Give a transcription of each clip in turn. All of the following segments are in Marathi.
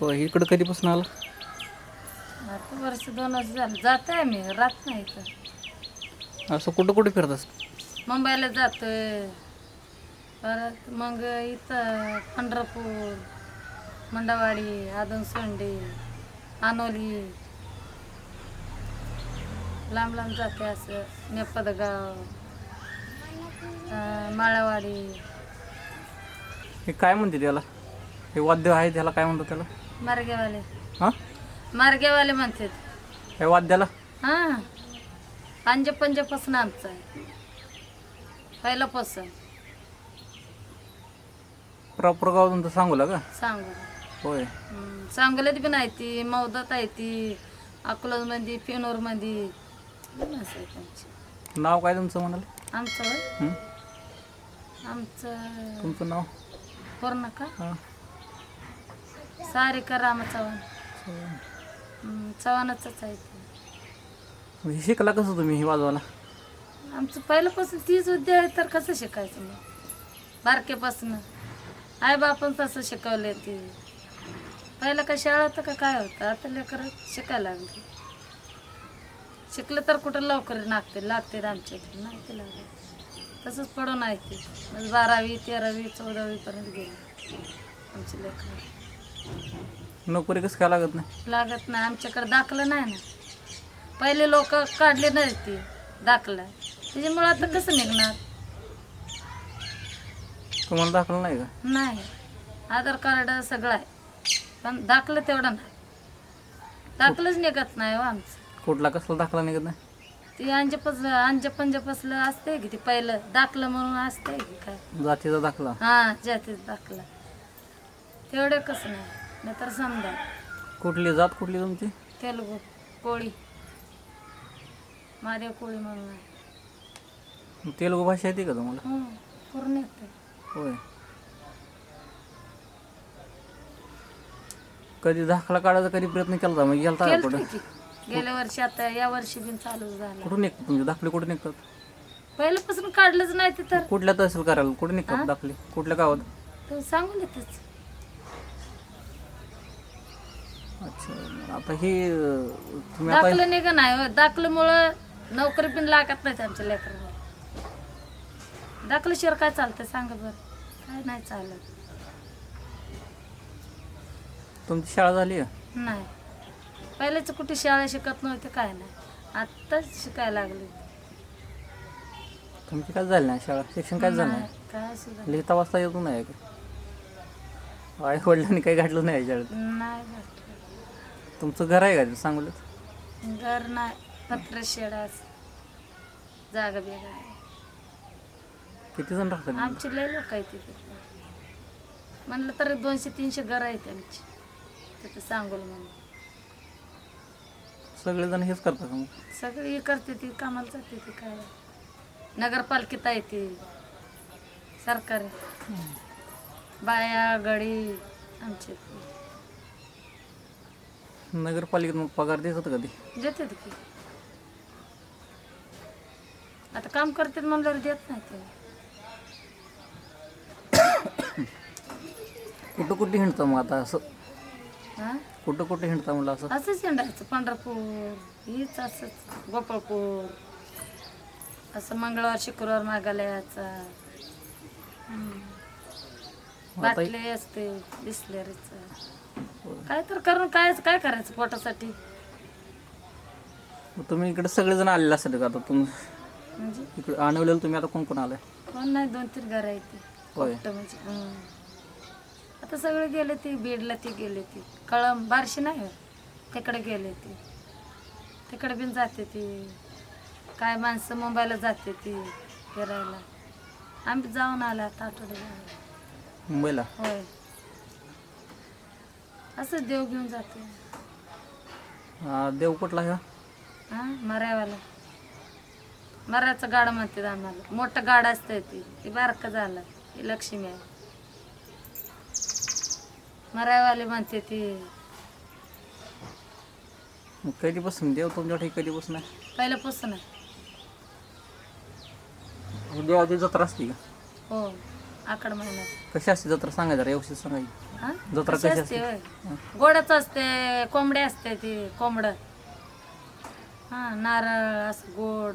हो इकडं कधीपासून आला? आता वर्ष दोन वर्ष झालं. जात आहे मी राहत नाही इथं. असं कुठं कुठे फिरत मुंबईला जातोय. परत मग इथं पंढरपूर मंडावाडी आदनसोंडी आनोली. लांब लांब जाते असं. नेपदगाव अं, माळावाडी. हे काय म्हणते त्याला? हे वाद्य आहे त्याला? काय म्हणतात त्याला? मार्गेवाले. हां? मार्गेवाले म्हणतात. काय वाद्याला हां. पंजा पंजापासून आमचं आहे. पहिल्यापासून. प्रॉपर गाव तुमचं सांगूला का सांगू. होय. हम्म, सांगोल्यात पण आहे ती मौदात आहे ती अकोलामध्ये असं आहे त्यांची? नाव काय तुमचं म्हणाले? आमचं होय? हं? आमचं तुमचं नाव? पूर्ण का हां. सारिका राम चव्हाण. हम्म, चव्हाणच आहे ते. हे शिकला कसं तुम्ही हे वाजवायला? आमचं पहिल्यापासून तीच उद्या आहे तर कसं शिकायचं मग? बारक्यापासून आई बापन तसं शिकवले ते. पहिलं का शाळा होतं का काय होतं? आता लेकर शिकायला लागले. शिकलं तर कुठं लवकर लागते लागते आमच्या इकडे नाही ते लागत तसंच पडून आहे ते. मग बारावी तेरावी चौदावीपर्यंत गेले आमचे लेकर. नोकरी कसं काय लागत नाही? लागत नाही. आमच्याकडे दाखलं नाही ना. पहिले लोक काढले नाही ते दाखला. त्याच्यामुळं आता कसं निघणार? तुम्हाला दाखलं नाही का? नाही. आधार कार्ड सगळं आहे. पण दाखलं तेवढं नाही. दाखलंच निघत नाही हो आमचं. कुठला कसला दाखला निघत नाही? ते अंजपस अंजपंजपसलं असते की ते पहिलं. दाखलं म्हणून असते की काय. जातीचा दाखला. हां जातीच दाखला. तेवढं कसं नाही. नाहीतर समजा. कुठली जात कुठली तुमची? तेलगू कोळी. महादेव कोळी म्हणून आहे. तेलुगू भाषा येते का तुम्हाला? हं, पूर्ण येते. होय. कधी दाखला काढायचा कधी प्रयत्न केला होता मग गेलता का कुठं? की. गेल्या वर्षी आता या वर्षी बिन चालू झालं. कुठून निघतात तुमचे? दाखले कुठे निघतात? पहिल्यापासून काढलंच नाही ते तर. कुठल्या तहसील कार्यालय कुठे निघतात दाखले? कुठल्या गावात? तर सांगून येतच अच्छा आता ही अं, तुम्ही आता दाखलं नाही का नाही हो. दाखल्यामुळं नोकरी पण लागत नाही आमच्या लेकरांना. दाखल्याशिवाय काय चालतंय? सांगा बरं. काय नाही चालत. तुमची शाळा झाली आहे? नाही. पहिल्याच कुठे शाळा शिकत नव्हते काय नाही. आत्ताच शिकायला लागले. तुमची काय झाली नाही शाळा? शिक्षण काय झालं नाही? नाही, काय सुद्धा लिहिता वाचता येतो नाही आई वडिलांनी काही घातलं नाही शाळेत नाही भेटलं. तुमचं घर आहे का तिथं सांगलीत घर नाही पत्र शेडाच जागा बिगा आहे. किती जण राहतात? आमची लय लोक आहेत तिथे म्हणलं तर दोनशे तीनशे घर आहेत आमची. तिथं सांगोल म्हणून. सगळेजण हेच करतात का मग? सगळी करते ती कामाला जाते ती काय. नगरपालिकेत आहे ती. सरकारी. बाया गडी आमचे. नगरपालिकेत मग पगार देतात कधी? देते की. आता काम करते म्हणल्यावर देत नाही ते. कुठं कुठे हिंडतं मग आता असं? हां कुठं कुठे हिंडता म्हणलं असं? असंच हिंडायचं. पंढरपूर हीच असंच. गोपाळपूर असं मंगळवार शुक्रवार मागायला यायचा हम्म. बाटली असते बिस्लेरीचं. काय तर करून काय काय करायचं पोटासाठी? मग तुम्ही इकडे सगळेजण आलेले असेल का? आता तुम्ही म्हणजे? इकडे आणवलेलं तुम्ही आता कोण कोण आलाय? कोण नाही दोन तीन घर आहे ते. होय. म्हणजे. आता सगळे गेले ते बीडला ते गेले ते. कळम बारशी नाही होय. तिकडे गेले ते. तिकडे बिन जाते ती. काय माणसं मुंबईला जाते ती फिरायला. आम्ही जाऊन आला आता आठवडे झाले. मुंबईला? होय. असं देव घेऊन जाते. हा, देव कुठला ह्या? हा मरायवाला. मरायचं गाडं म्हणते आम्हाला. मोठं गाड असतंय ती. ती बारकं झालं. ती लक्ष्मी आहे. मरायवाले म्हणते ती मग कधीपासून? देव तुमच्याकडे कधीपासून आहे? पहिल्यापासून आहे. देवाची जत्रा असते का? हो आकड महिन्यात. कशी असते जत्रा? सांगा जरा व्यवस्थित सांगायची हा? जत्रा कशी असते? होय? गोडच असते कोंबडे असते ती कोंबड. हा नारळ असं गोड.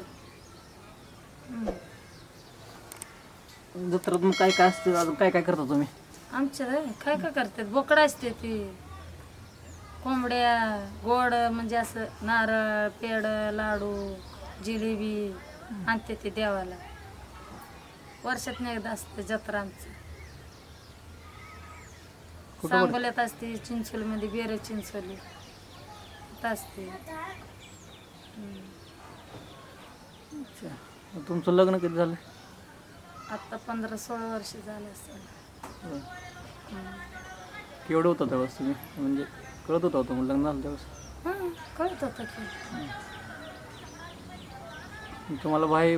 हम्म. जत्रात मग काय काय असते? अजून काय काय करता तुम्ही? आमच्या होय, काय काय करतात? बोकडं असते ती. कोंबड्या गोड म्हणजे असं नारळ पेड लाडू जिलेबी आणते ते देवाला. वर्षात एकदा असते जत्रा आमची. सांगोल्यात असते चिंचोलीमध्ये बेरे चिंचोली. असते. अच्छा. मग तुमचं लग्न कधी झालं? आता पंधरा सोळा वर्ष झालं असेल. होय. केवढं होतं त्यावेळेस तुम्ही? म्हणजे कळत होता तुम्हाला लग्न झालं त्यावेळेस? हां कळत होतं की. तुम्हाला भाई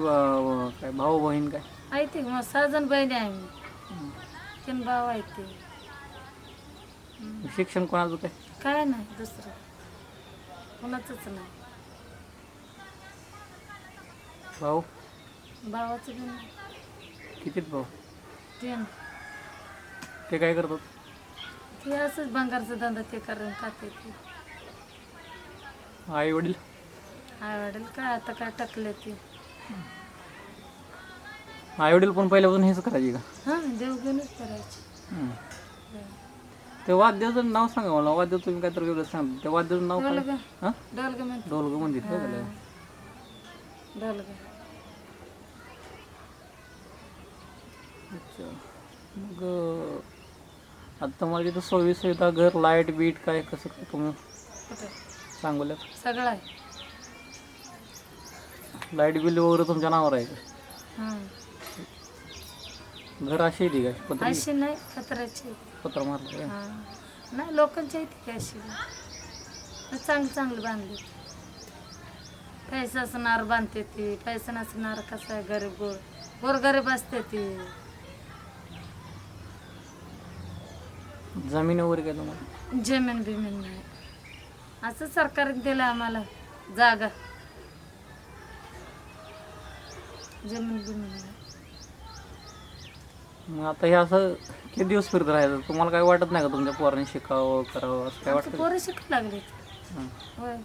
काय भाऊ बहीण काय? आहे ते मग सहा जण बहिणी आहे मी. तीन भाव आहेत ते. शिक्षण कोणाचं काय? काय नाही दुसरं. कोणाचंच नाही. भाऊ? भावाचं बी नाही. कितीत भाऊ? तीन. ते काय करतात? ते असंच भंगारचा धंदा ते करून खाते ते. आई वडील? आई वडील काय आता काय टाकले ते. आई वडील पण पहिल्यापासून हेच करायचे का? हां देवघेऊनच करायचे. ते वाद्याचं नाव सांगा मला. वाद्य तुम्ही काहीतरी वेगळं सांगा. त्या वाद्याचं नाव काय? डोलग हां? डोलग म्हणते. ढोलग मंदिर काय झालं डोलग अच्छा. मग अं, आता मला तिथं सोयी सुविधा घर लाइट बीट काय कसं काय तुम्ही कुठं? सांगोल्यात? सगळं आहे. लाइट बिल वगैरे तुमच्या नावावर आहे का? हां. घर अशी येते काय पत्र अशी नाही पत्राची पत्र मारलं हां. नाही लोकांच्या इथे अशी. चांगलं चांगलं बांधले. पैसा असणार बांधते ती. पैसा नसणार कसं आहे? गरीब गोर. गोरगरीब असते ती. जमीन वगैरे काय तुम्हाला? जमीन बिमीन नाही. असं सरकारने दिलं आम्हाला जागा. जमीन बिमीन नाही. मग आता हे असं किती दिवस फिरत राहायचं तुम्हाला काय वाटत नाही का तुमच्या पोरांनी शिकावं करावं असं काय वाटतं? पोरं शिकायला लागले. हां. होय.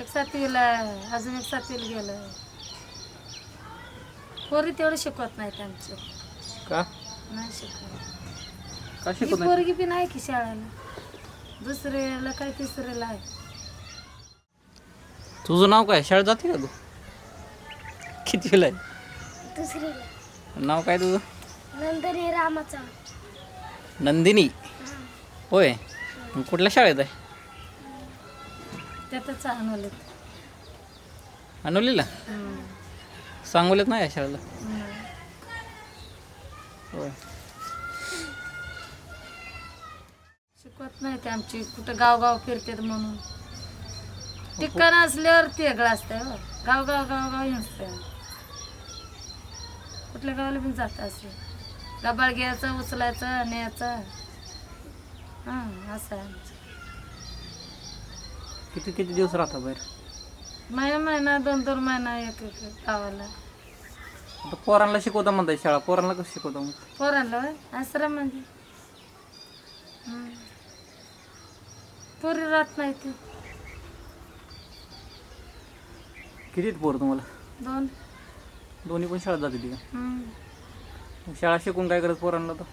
एक सातवीला आहे, अजून एक सातवीला गेलं. पोरी तेवढं शिकवत नाहीत आमचे. का? नाही शिकवत. का ही शिकवत नाही पोरगी बी नाही की शाळेला. दुसरीला काय तिसरीला आहे? तुझं नाव काय? शाळेत जाते का तू? कितीला आहे? दुसरीला नाव काय तुझं? नंदनी रामाचा. नंदिनी? होय. मग कुठल्या शाळेत आहे? त्यातच आणवलं अनोलीला सांगोल्यात नाही आहे शाळेला? होय. शिकवत नाही ते आमची. कुठं गावगाव फिरतात म्हणून. ठिकाण असल्यावर ते वेगळं असतंय हो. गावगाव गावगाव नसतंय कुठल्या गावाला पण जात असं गबाळ घ्यायचं उचलायचं न्यायचं. हां असं आहे आमचं. किती किती दिवस राहता बाहेर? महिना महिना दोन दोन महिना एक एक गावाला. आता पोरांना शिकवता म्हणताय शाळा. पोरांना कसं शिकवता मग? पोरांना होय? आश्रम म्हणजे? पोरी राहत नाही ते किती पोर तुम्हाला? दोन. दोन्ही पण शाळेत जाते ती का. शाळा शिकून काय करत पोरांना तर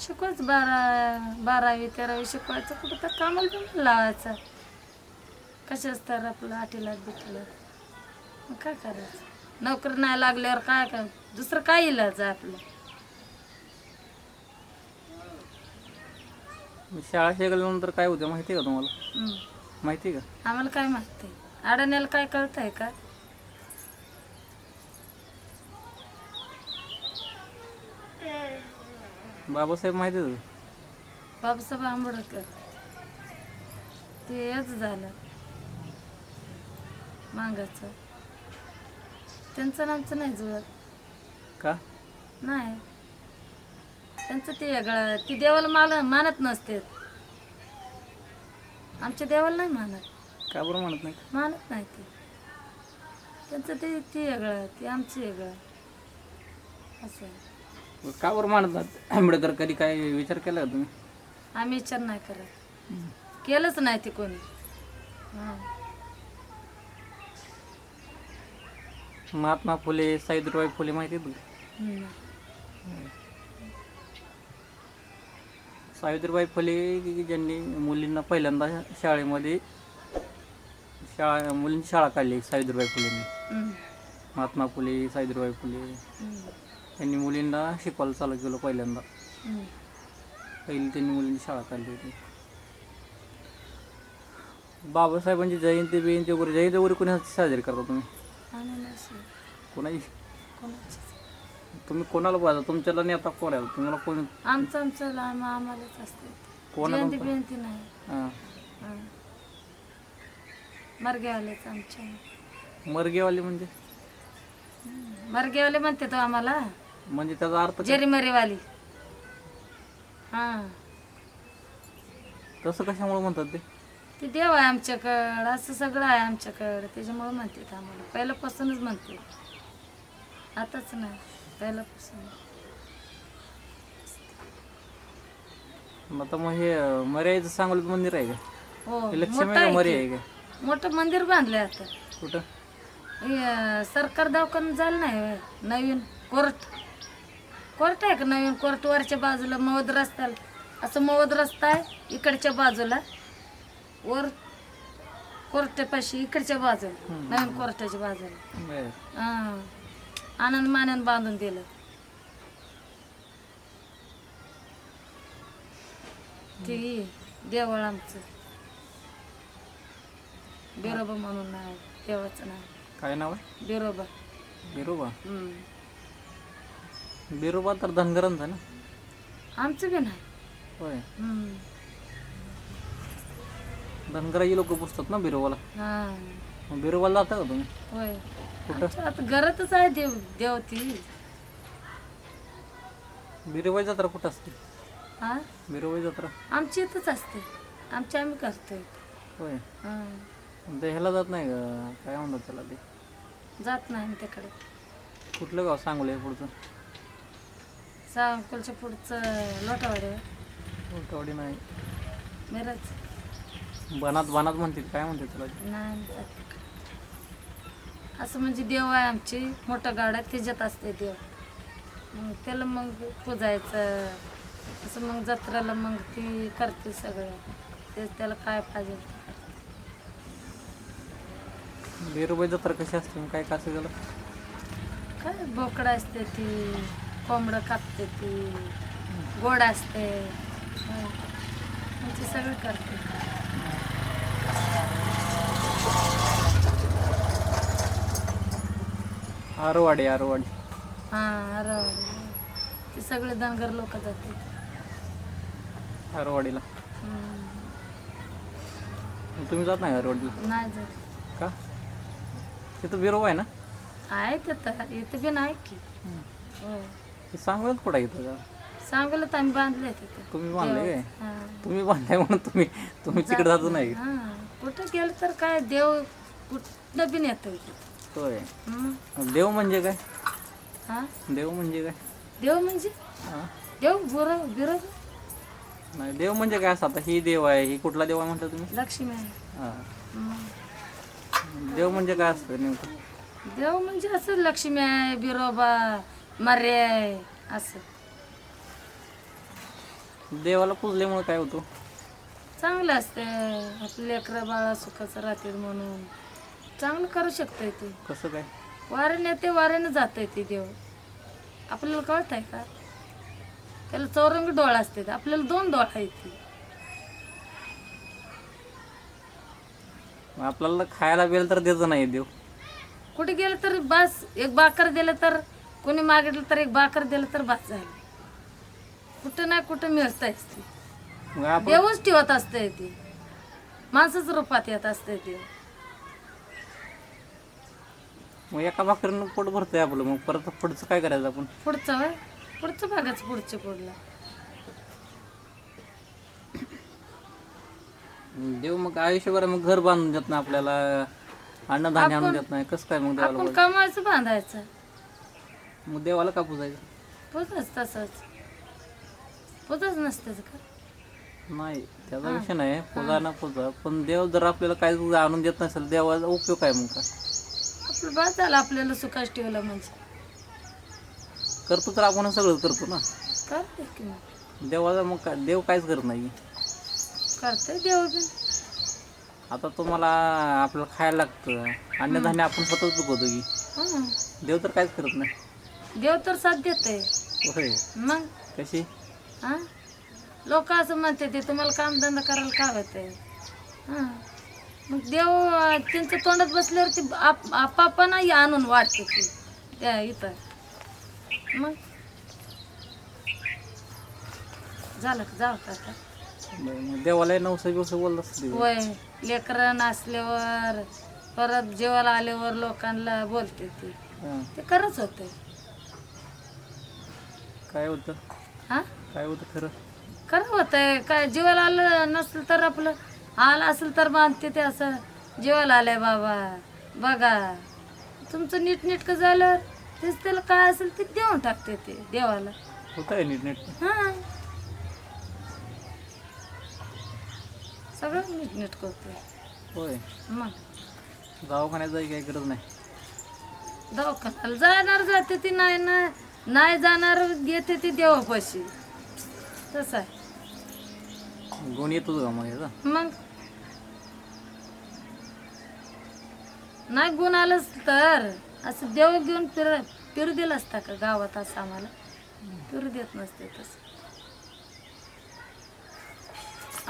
शिकवायचं बारा बारावी तेरावी शिकवायचं कुठं तर कामाला पण लावायचं. कशाच तर आपलं आटीला बिटीला मग काय करायचं? नोकरी नाही लागल्यावर काय काय दुसरं काय इलाज आहे आपलं? शाळा शिकल्यानंतर काय होतं? माहिती आहे का तुम्हाला? हम्म. माहिती आहे का? आम्हाला काय माहिती? अडण्याला काय कळतंय का? बाबासाहेब माहिती आहे बाबासाहेब आंबेडकर. ते हेच झालं. मांगाचं. त्यांचं नामचं नाही जुळत. का? नाही. त्यांचं ते वेगळं ती देवाला माल मानत नसते. आमच्या देवाला नाही मानत. का बरं म्हणत नाही? मानत नाही ते. त्यांचं ते ती वेगळं ते आमचं वेगळं. असं आहे. का बरं मानतात आंबेडकर कधी काय विचार केला का तुम्ही? आम्ही विचार नाही करत. केलंच नाही ते कोणी. हां. महात्मा फुले सावित्रीबाई फुले माहिती आहे तुला? हम्म. सावित्रीबाई फुले की ज्यांनी मुलींना पहिल्यांदा शाळेमध्ये शाळा मुलींची शाळा काढली सावित्रीबाई फुलेंनी. हम्म. महात्मा फुले सावित्रीबाई फुले. हम्म. यांनी मुलींना शिकवायला चालू केलं पहिल्यांदा. पहिली त्यांनी मुलींची शाळा काढली होती. बाबासाहेबांची जयंती बियंती वगैरे जयंती वगैरे कोणी साजरी करता तुम्ही. कोणाची. तुम्ही कोणाला पाहता तुमच्याला नेता कोण आहे? तुम्हाला कोण? आमचं आमचं आम्हालाच असते. कोणाला जयंती नाही. मरगेवालेच आमच्या. मरगेवाले म्हणजे? मरगेवाले म्हणते तो आम्हाला. म्हणजे त्याचा अर्थ काय? जेरीमरीवाली. हां. तसं कशामुळे म्हणतात ते? ते देव आहे आमच्याकडं असं सगळं आहे आमच्याकडं. त्याच्यामुळे म्हणते ते आम्हाला. पहिल्यापासूनच म्हणते आताच नाही पहिल्यापासून. मग आता मग हे अं, मर्याचं सांगोलीत मंदिर आहे का? हो हे लक्ष्मी मोठं आहे का आहे मर्या की. आहे का? मोठं मंदिर बांधलंय आता. कुठं? हे, अं, सरकार दवाखाना झालं नाही होय. नवीन कोर्ट. कोर्ट आहे का नवीन कोर्ट? वरच्या बाजूला मवद रस्त्याला असं मवद रस्ता आहे इकडच्या बाजूला. वर कोर्टापाशी इकडच्या बाजूला नवीन कोर्टाच्या बाजूला. बरं. हां. आनंद मानंद बांधून दिलं. ते देवळ आमचं. बिरोबा म्हणून नाव देवाचं नाव काय नाव आहे? बिरोबा. बिरोबा? हम्म. बिरोबा तर धनगरांचा आहे ना? आमचं बी नाही. होय. हम्म. धनगराची लोक पुसतात ना बिरोबाला? हां. मग बिरोबाला जाता का तुम्ही? होय. कुठं? आमच्या आता घरातच आहे देव देवती. बिरोबाई जत्रा कुठं असते? हा? बिरोबाई जत्रा? आमची इथंच असते. आमची आम्ही करतोय. होय. हां. ते ह्याला जात नाही का? काय म्हणतात त्याला ते? जात नाही आम्ही तिकडे कुठलं गाव सांगोले पुढचं? सांगोलच्या पुढचं लोटावाडी. कोटवाडी नाही. मिरज. बनात बनात म्हणतात काय म्हणतात त्याला ते? नाही जात. असं म्हणजे देव आहे आमची. मोठं गाड आहे त्याच्यात असते देव. मग त्याला मग पुजायचं. असं मग जत्रेला मग ती करते सगळं. ते त्याला काय पाहिजे. ते करते. बिरोबाई जत्रा कशी असते? मग काय कसं झालं काय बोकडं असते ती. कोंबडं कापते ती गोड असते. ती सगळी करते. आरवाडी आरवाडी. हां अरे ते सगळे धनगर लोक जाते. आरवाडीला. तुम्ही जात नाही आरवाडीला? नाही जात. का? तिथं बिरोबा आहे ना? आहे तिथं. इथं बी नाही की. हो. ते कुठं आहे सांगलं तर आम्ही बांधले तिथे. तुम्ही बांधले काय हां. तुम्ही बांधलाय म्हणून तुम्ही तुम्ही तिकडे जात नाही. हां. कुठं गेलं तर काय देव कुठं बी नेतो होय. हं. देव म्हणजे काय? हां? देव म्हणजे काय? देव म्हणजे? हा? देव बुर बिरो? नाही देव म्हणजे काय असं? आता ही देव आहे ही कुठला देव आहे म्हणता तुम्ही? लक्ष्मी आहे. हा. हं. देव म्हणजे काय असतं नेमकं? देव म्हणजे असं लक्ष्मी आहे बिरोबा मर्य आहे असं. देवाला पुजल्यामुळे काय होतं? चांगलं असते आपले लेकरं बाळा सुखाचं राहतील म्हणून. चांगलं करू शकतंय ते. कसं काय? वाऱ्याने येते वाऱ्याने जात ते देव. आपल्याला कळत आहे का? त्याला चौरंगी डोळा असते आपल्याला दोन डोळा आहेत ते. मग आपल्याला खायला बिल तर देत नाही देव. कुठे गेलं तर बस एक बाकर दिलं तर कोणी मागितलं तर एक बाकर दिलं तर बस झालं. कुठं नाही कुठं मिळतायच ते. मग आपण देवच ठेवत असते ते. माणसाच रूपात येत असते ते. मग एका भाकरीनं पोट भरतंय आपलं. मग परत पुढचं काय करायचं आपण? पुढचं वय पुढचं बघायचं पुढचं पुढलं. देव मग आयुष्यभर मग घर बांधून देत नाही आपल्याला. अन्नधान्य आणून देत नाही. कसं काय मग देवाला आपण कमवायचं बांधायचं? मग देवाला का पुजायचं? पूजाच तसंच. पूजाच नसते का? नाही त्याचा विषय नाही. पूजा ना पूजा. पण देव जर आपल्याला काही आणून देत नसेल देवाचा उपयोग काय मग? का आपलं बस झालं आपल्याला सुखास ठेवलं म्हणजे. करतो तर आपण सगळं करतो ना. करते की मग. देवाचा मग काय देव काहीच करत नाही. करते देव बी. आता तुम्हाला आपल्याला खायला लागतं. अन्नधान्य आपण स्वतःच पिकवतो की. हं. देव तर काहीच करत नाही. देव तर साथ देते होय. मग? कशी? हा? लोक असं म्हणते ते तुम्हाला कामधंदा करायला काय होतंय? हां. मग देव त्यांच्या तोंडात बसल्यावर ती आप आपापणही आणून वाटते ती त्या इथं. मग? झालं का? जाऊ का आता? देवाला नवसा बिवसा बोलत वय लेकरं नाचल्यावर परत जेवायला आल्यावर लोकांना बोलते ती. ते खरंच होते काय होतं? हा? काय होतं खरं? खरं होतंय. काय जीवाला आलं नसेल तर आपलं आलं असेल तर मानते ते असं. जीवाला आलंय बाबा. बघा. तुमचं नीटनेटकं झालं तेच त्याला काय असेल ते देऊन टाकते ते देवाला. होतं आहे नीट नीट हा. सगळं नीटनेटकं होतंय. होय. मग? दवाखान्यात जायची काही गरज नाही. दवाखान्याला जाणार जाते ती नाही ना. नाही जाणार येते ती देवापाशी. तसं आहे. गुण येतोच का मग याचा मग? नाही गुण आलंच तर. असं देव घेऊन फिर फिरू दिलं असता का गावात असं आम्हाला? फिरू देत नसते तसं.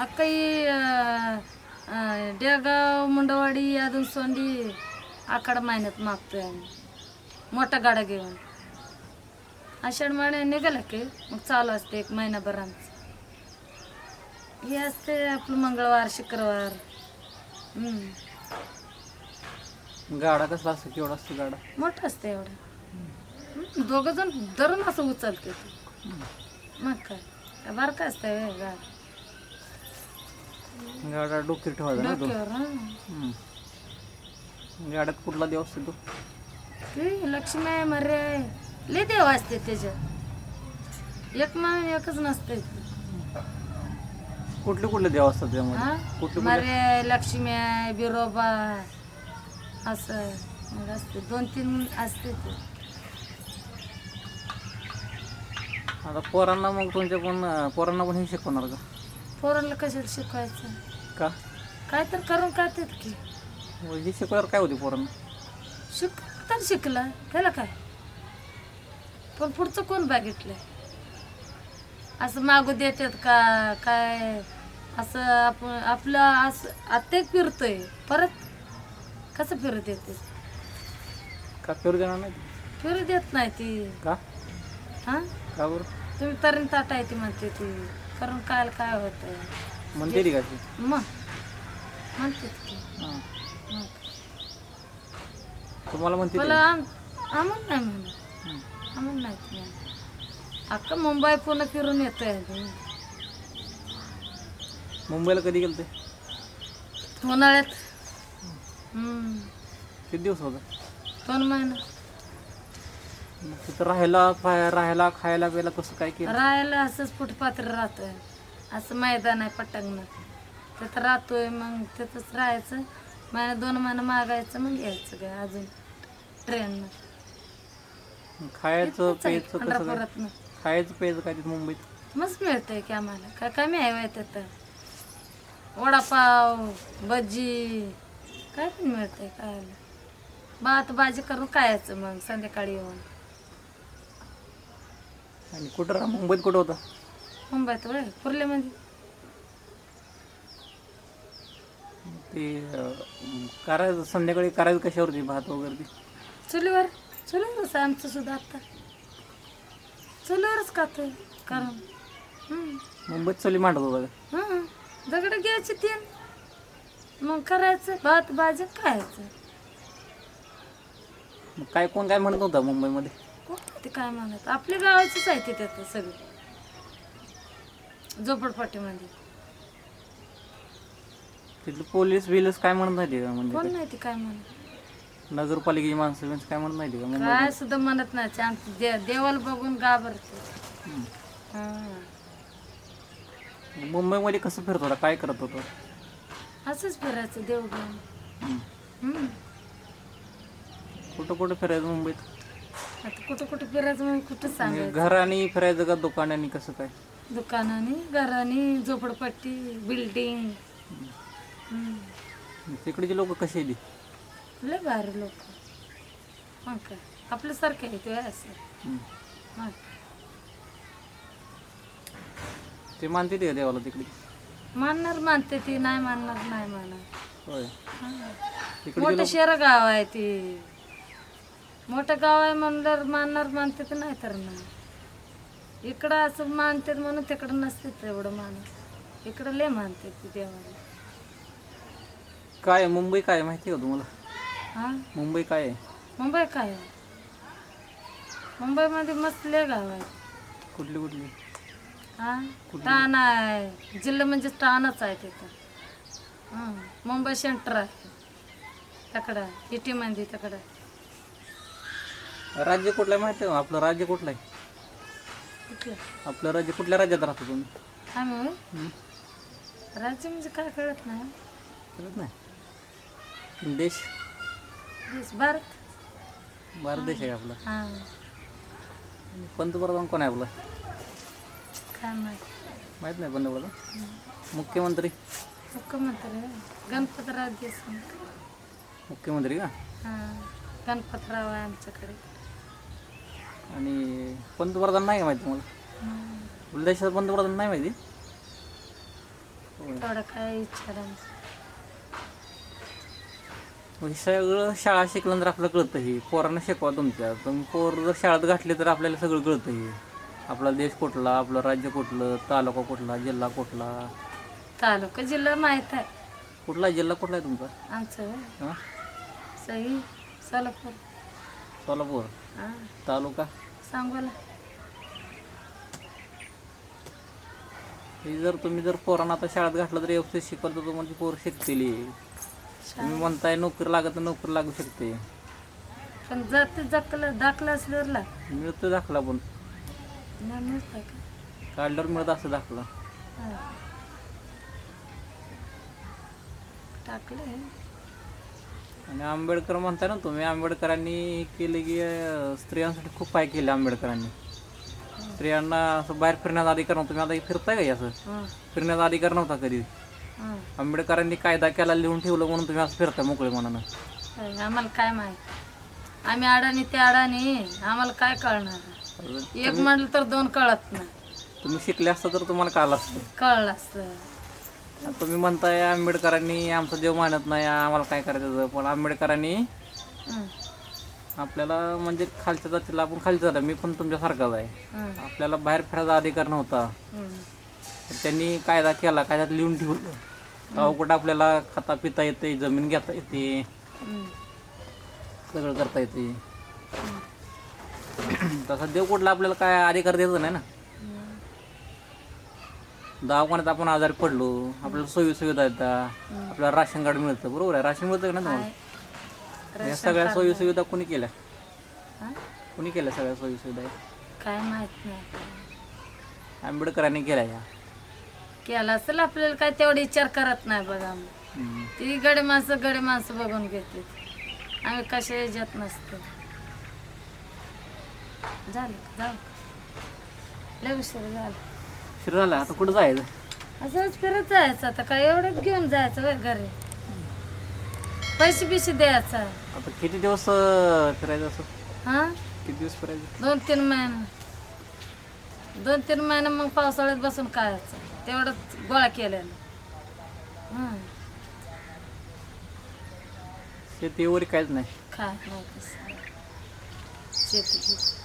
अक्काई डेगाव मुंडवाडी अजून सोंडी आखाड महिन्यात मागतोय आम्ही. मोठा गाडा घेऊन. आषाढ निघाला की मग चालू असते एक महिनाभर आमचं. हे असते आपलं मंगळवार शुक्रवार. हम्म. गाडा कसला असतो? केवढा असतो गाडा? मोठं असतं एवढं. दोघ जण धरून असं उचलते ते. मग काय? काय बारका असतं हे गाड? गाडा डोक्यात ठेवायचा ना तो. डोक्यावर हं. हम्म. गाड्यात कुठला देव असतो तो? ते लक्ष्मी मर्याय लय देव असते त्याच्यात. एक मान एकच नसते. कुठले कुठले देव असतात हा? त्यामध्ये कुठले कुठले? मर्याय लक्ष्मी आहे बिरोबा असं मग असते. दोन तीन असते ते. आता पोरांना मग तुमच्या पण पोरांना पण हे शिकवणार का? पोरांना कशाला शिकवायचं? का? काय तर करून काय ते की हे शिकवल्यावर काय होते पोरांना? शिक तर शिकला. त्याला काय? पण पुढचं कोण बघितलंय? असं मागू देतात का? काय? असं आपण आपलं असं आता एक फिरतोय. परत कसं फिरू देते का पेरू देणार नाही? फिरू देत नाही ती. का? हा? का बरं? तुम्ही तरी ताटा येते म्हणते ती. करून काय काय होतंय? म्हणते ती का ती? मग. म्हणते हां. मग. तुम्हाला म्हणते ती? मला आम आम्हाला नाही म्हणत. आम्हाला नाही अख्खा मुंबई पुणे फिरून येतोय आम्ही. मुंबईला कधी गेलते? उन्हाळ्यात. हम्म. किती दिवस होता? दोन महिना. मग तिथं राहायला राहायला खायला प्यायला कसं काय केलं? राहायला असंच फुटपात्र राहतोय. असं मैदान आहे पटंगण. तिथं राहतोय मग तिथंच राहायचं. महिना दोन महिना मागायचं मग यायचं काय अजून. ट्रेननं. खायचं प्यायचं कसं काय? पंढरपुरातनं खायचं प्यायचं काय तिथं मुंबईत? मस्त मिळतंय की आम्हाला. काय कमी आहे वय तिथं वडापाव भजी काय पण मिळतंय खायला. भात भाजी करून खायचं मग संध्याकाळी येऊन. आणि कुठं राहा? मुंबईत कुठं होता? मुंबईत वय कुर्ल्यामध्ये ते अं, करायचं संध्याकाळी करायचं कशावरती? भात वगैरे ते? चुलीवर. चुलीवरच आहे आमचं सुद्धा आता. चुलीवरच खातोय कारण हम्म. मुंबईत चली मांडत हं. दगड घ्यायची तीन मग करायचं. भात भाजी खायचं. मग काय कोण काय म्हणत होता मुंबईमध्ये? कोण ते काय म्हणत? आपल्या गावाचीच आहे ते त्यात सगळी. झोपडपट्टीमध्ये. तिथलं पोलीस बिलीस काय म्हणत नाही ते का म्हणजे कोण? नाही ते काय म्हणत? नगरपालिकेची माणसं बिनसं काय म्हणत नाही का? काय सुद्धा म्हणत नाही आमचं दे देवाला बघून घाबरते. हां. मुंबईमध्ये कसं फिरत होता काय करत होतं? असंच फिरायचं देव घेऊन. हम्म. हम्म. कुठं कुठं फिरायचं मुंबईत? आता कुठं कुठं फिरायचं मग कुठं म्हणजे सांगायचं? घराने फिरायचं का दुकानाने? कसं काय? दुकानाने घराने झोपडपट्टी बिल्डिंग. तिकडचे लोक कसे आहेत? लय भारी लोक. मग काय आपल्यासारखे आहे ते असं. हम्म. मग ते मानते ते देवाला तिकडे. मानणार मानते ती नाही मानणार नाही मानणार. होय. मोठं शहर गाव आहे ते. मोठं गाव आहे म्हणल्यावर मानणार मानते तर नाही तर नाही. इकडं असं मानते म्हणून तिकडं नसते एवढं मानत. इकडं लय मानते ती देवाला. काय? मुंबई काय माहिती का तुम्हाला? हा? मुंबई काय आहे? मुंबई काय आहे? मुंबईमध्ये मस्त लय गाव आहे. कुठली कुठली? हा? टाण आहे. जिल्हा म्हणजे टाणच आहे तिथं. हां मुंबई सेंटर आहे. तकडं सिटीमध्ये तकडं राज्य कुठलं आहे माहिती आहे का? आपलं राज्य कुठलं आहे? कुठलं? आपलं राज्य कुठल्या राज्यात राहतो तुम्ही? आम्ही? होय? राज्य म्हणजे काय कळत नाही. कळत नाही. देश? भारत भारत देश आहे आपला हा पंतप्रधान कोण आहे आपला काय माहिती माहीत नाही पंतप्रधान मुख्यमंत्री मुख्यमंत्री. गणपतराव देशमुख मुख्यमंत्री का हा गणपतराव आहे आमच्याकडे आणि पंतप्रधान नाही का माहिती तुम्हाला. आपल्या देशाचा पंतप्रधान नाही माहिती. तेवढं काय इच्छा नाही हे सगळं शाळा शिकलं तर आपलं कळतं हे. पोरांना शिकवा तुमच्या. तुम्ही पोर जर शाळेत घातले तर आपल्याला सगळं कळतं हे. आपला देश कुठला आपलं राज्य कुठलं तालुका कुठला जिल्हा कुठला? तालुका जिल्हा माहीत आहे. कुठला? जिल्हा कुठला आहे तुमचा? आमचं. हां? सही सोलापूर. सोलापूर? हा. तालुका? सांगोला. हे जर तुम्ही जर पोरांना आता शाळेत घातलं तर व्यवस्थित शिकवलं तर म्हणजे पोर शिकतील तुम्ही म्हणताय नोकरी लागत तर नोकरी लागू शकते. पण जाते दाखला दाखला असल्यावर मिळतो दाखला पण. नाही मिळतं का? काढल्यावर मिळत असं दाखला. हा. टाकलंय आणि आंबेडकर म्हणताय ना तुम्ही आंबेडकरांनी केले की अं, स्त्रियांसाठी खूप काय केले आंबेडकरांनी. स्त्रियांना असं बाहेर फिरण्याचा अधिकार नव्हता. तुम्ही आता फिरताय का हे असं? हा, फिरण्याचा अधिकार नव्हता कधी. हा. आंबेडकरांनी कायदा केला लिहून ठेवलं म्हणून तुम्ही असं फिरताय मोकळे मनानं. होय, आम्हाला काय माहीत? आम्ही अडाणी ते अडाणी आम्हाला काय कळणार? एक म्हटलं तर दोन कळत नाही. तुम्ही शिकले असतं तर तुम्हाला काल असतं. कळलं असतं. तुम्ही म्हणताय आंबेडकरांनी आमचा देव मानत नाही आम्हाला काय करायचं. पण आंबेडकरांनी हं, आपल्याला म्हणजे खालच्या जातीला आपण खालच्या जाता मी पण तुमच्यासारखाच आहे. हं, आपल्याला बाहेर फिरायचा अधिकार नव्हता. हं. तर त्यांनी कायदा केला कायद्यात लिहून ठेवलं. तेव्हा कुठं आपल्याला खाता पिता येते जमीन घेता येते. सगळं करता येते. तसा देव कुठला आपल्याला काय अधिकार देत नाही ना. दवाखान्यात आपण आजारी पडलो आपल्याला सोयी सुविधा येतात. आपल्याला राशन कार्ड मिळतं बरोबर आहे? राशन मिळतं का ना तुम्हाला? या सगळ्या सोयी सुविधा कोणी केल्या? कोणी केल्या सगळ्या सोयी सुविधा काय माहीत नाही. आंबेडकरांनी केल्या या. केला असेल आपल्याला काय तेवढा विचार करत नाही बघा आम्ही. ती गडे माणसं गडे माणसं बघून घेते. आम्ही कशा याच्यात नसतो. झालं जाऊ लय उशीर झालं. फिर झालं आता कुठं जायचं? असंच फिरत जायचं आता काय एवढंच घेऊन जायचं घरी. पैसे बिसे द्यायचा. आता किती दिवस अं, फिरायचं असं? हा? किती दिवस फिरायचं? दोन तीन महिने. दोन तीन महिने मग पावसाळ्यात बसून खायचं. तेवढंच गोळा केलेलं. हं शेती वगैरे काहीच नाही. काय नाही तसं शेती.